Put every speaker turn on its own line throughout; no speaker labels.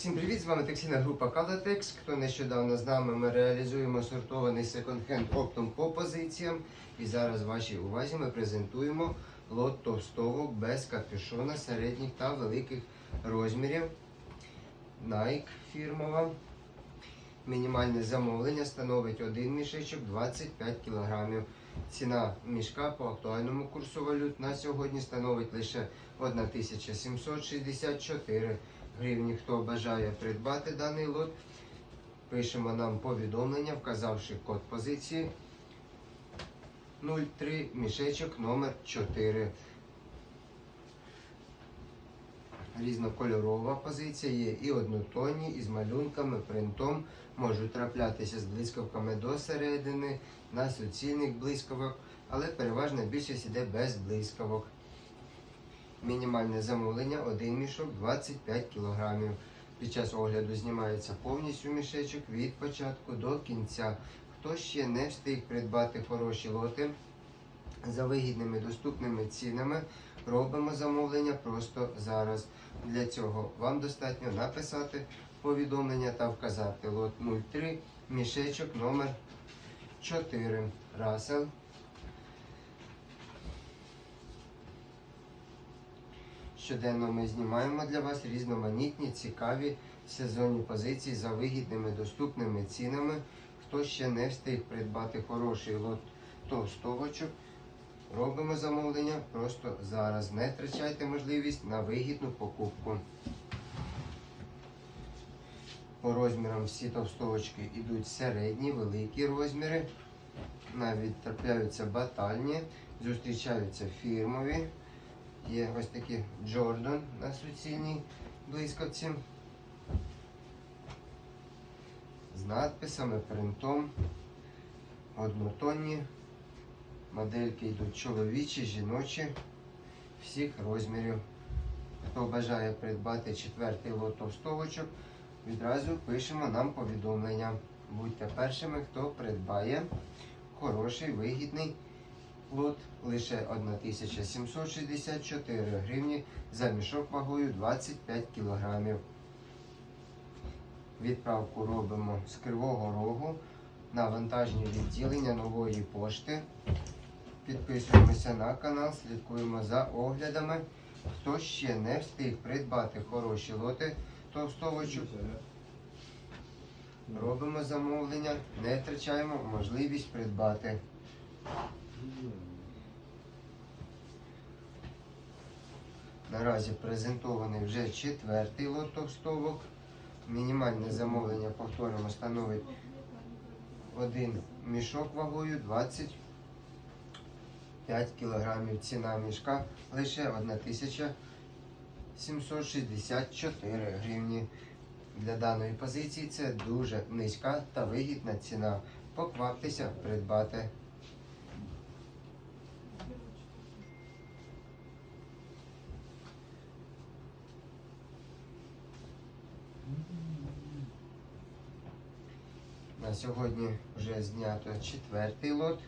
Всім привіт! З вами текстильна група Калатекс. Хто нещодавно з нами, ми реалізуємо сортований секонд-хенд оптом по позиціям. І зараз вашій увазі ми презентуємо лот товстовок без капюшона середніх та великих розмірів. Nike фірмова. Мінімальне замовлення становить один мішечок 25 кг. Ціна мішка по актуальному курсу валют на сьогодні становить лише 1764 гривні. Хто бажає придбати даний лот, пишемо нам повідомлення, вказавши код позиції 03 мішечок номер 4. Різнокольорова позиція є і однотонні, і з малюнками, принтом. Можуть траплятися з блискавками до середини, на суцільних блискавок, але переважна більшість іде без блискавок. Мінімальне замовлення один мішок 25 кг. Під час огляду знімається повністю мішечок від початку до кінця. Хто ще не встиг придбати хороші лоти за вигідними доступними цінами, робимо замовлення просто зараз. Для цього вам достатньо написати повідомлення та вказати лот 03 мішечок номер 4 Расел. Щоденно ми знімаємо для вас різноманітні, цікаві сезонні позиції за вигідними доступними цінами. Хто ще не встиг придбати хороший лот товстовочок, робимо замовлення просто зараз. Не втрачайте можливість на вигідну покупку. По розмірам всі товстовочки йдуть середні, великі розміри. Навіть трапляються батальні, зустрічаються фірмові. Є ось такі Джордан на суцільній блискавці. З надписами, принтом, однотонні. Модельки йдуть чоловічі, жіночі, всіх розмірів. Хто бажає придбати четвертий лот товстовочок, відразу пишемо нам повідомлення. Будьте першими, хто придбає хороший, вигідний лот лише 1764 гривні за мішок вагою 25 кг. Відправку робимо з Кривого Рогу на вантажні відділення нової пошти. Підписуємося на канал, слідкуємо за оглядами. Хто ще не встиг придбати хороші лоти товстовочок, робимо замовлення, не втрачаємо можливість придбати. Наразі презентований вже четвертий лот товстовок. Мінімальне замовлення, повторюємо, становить один мішок вагою 25 кг. Ціна мішка лише 1764 гривні. Для даної позиції це дуже низька та вигідна ціна. Покваптеся придбати. На сьогодні вже знято четвертий лот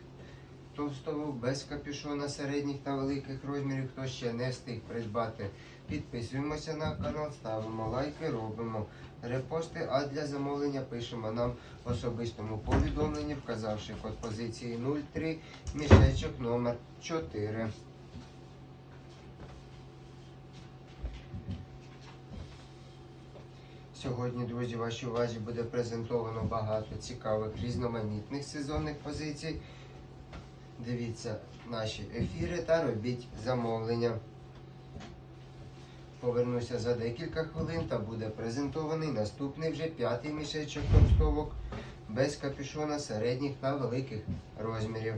товстовок без капюшона середніх та великих розмірів. Хто ще не встиг придбати, підписуємося на канал, ставимо лайки, робимо репости. А для замовлення пишемо нам в особистому повідомленні, вказавши код позиції 03, мішечок номер 4. Сьогодні, друзі, вашій увазі буде презентовано багато цікавих різноманітних сезонних позицій. Дивіться наші ефіри та робіть замовлення. Повернуся за декілька хвилин та буде презентований наступний вже п'ятий мішечок товстовок без капюшона середніх та великих розмірів.